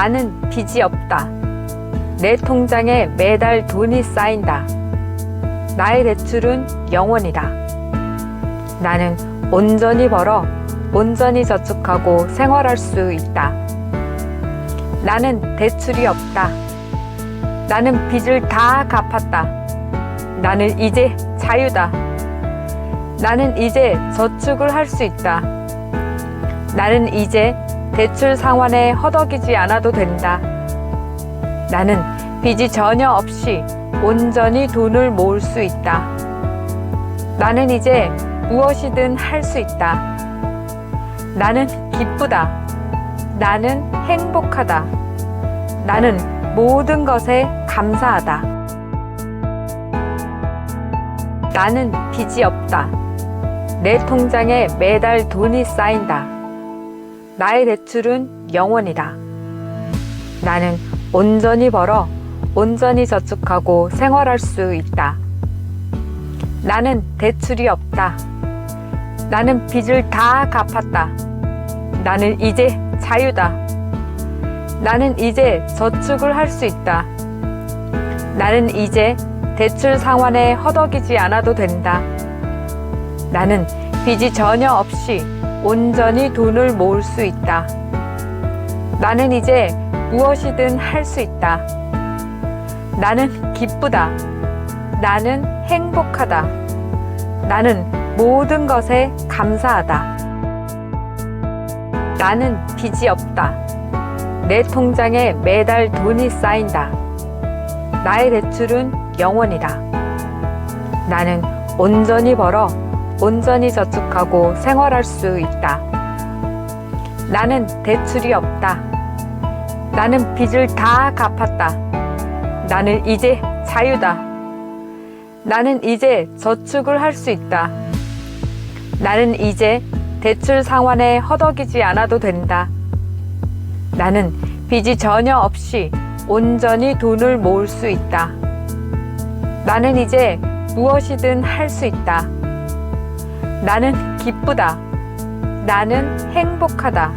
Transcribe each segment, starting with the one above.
나는 빚이 없다. 내 통장에 매달 돈이 쌓인다. 나의 대출은 영원이다. 나는 온전히 벌어 온전히 저축하고 생활할 수 있다. 나는 대출이 없다. 나는 빚을 다 갚았다. 나는 이제 자유다. 나는 이제 저축을 할 수 있다. 나는 이제 대출 상환에 허덕이지 않아도 된다. 나는 빚이 전혀 없이 온전히 돈을 모을 수 있다. 나는 이제 무엇이든 할 수 있다. 나는 기쁘다. 나는 행복하다. 나는 모든 것에 감사하다. 나는 빚이 없다. 내 통장에 매달 돈이 쌓인다. 나의 대출은 영원이다. 나는 온전히 벌어 온전히 저축하고 생활할 수 있다. 나는 대출이 없다. 나는 빚을 다 갚았다. 나는 이제 자유다. 나는 이제 저축을 할 수 있다. 나는 이제 대출 상환에 허덕이지 않아도 된다. 나는 빚이 전혀 없이 온전히 돈을 모을 수 있다. 나는 이제 무엇이든 할 수 있다. 나는 기쁘다. 나는 행복하다. 나는 모든 것에 감사하다. 나는 빚이 없다. 내 통장에 매달 돈이 쌓인다. 나의 대출은 영원이다. 나는 온전히 벌어 온전히 저축하고 생활할 수 있다. 나는 대출이 없다. 나는 빚을 다 갚았다. 나는 이제 자유다. 나는 이제 저축을 할 수 있다. 나는 이제 대출 상환에 허덕이지 않아도 된다. 나는 빚이 전혀 없이 온전히 돈을 모을 수 있다. 나는 이제 무엇이든 할 수 있다. 나는 기쁘다. 나는 행복하다.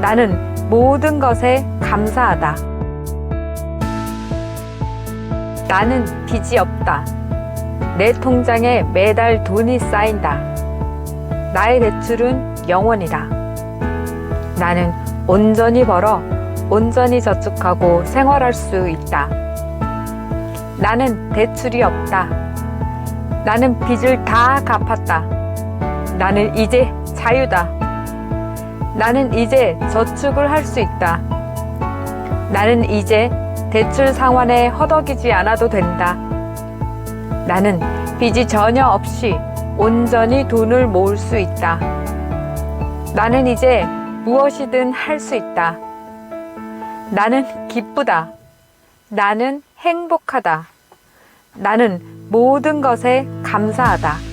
나는 모든 것에 감사하다. 나는 빚이 없다. 내 통장에 매달 돈이 쌓인다. 나의 대출은 영원이다. 나는 온전히 벌어 온전히 저축하고 생활할 수 있다. 나는 대출이 없다. 나는 빚을 다 갚았다. 나는 이제 자유다. 나는 이제 저축을 할 수 있다. 나는 이제 대출 상환에 허덕이지 않아도 된다. 나는 빚이 전혀 없이 온전히 돈을 모을 수 있다. 나는 이제 무엇이든 할 수 있다. 나는 기쁘다. 나는 행복하다. 나는 모든 것에 감사하다.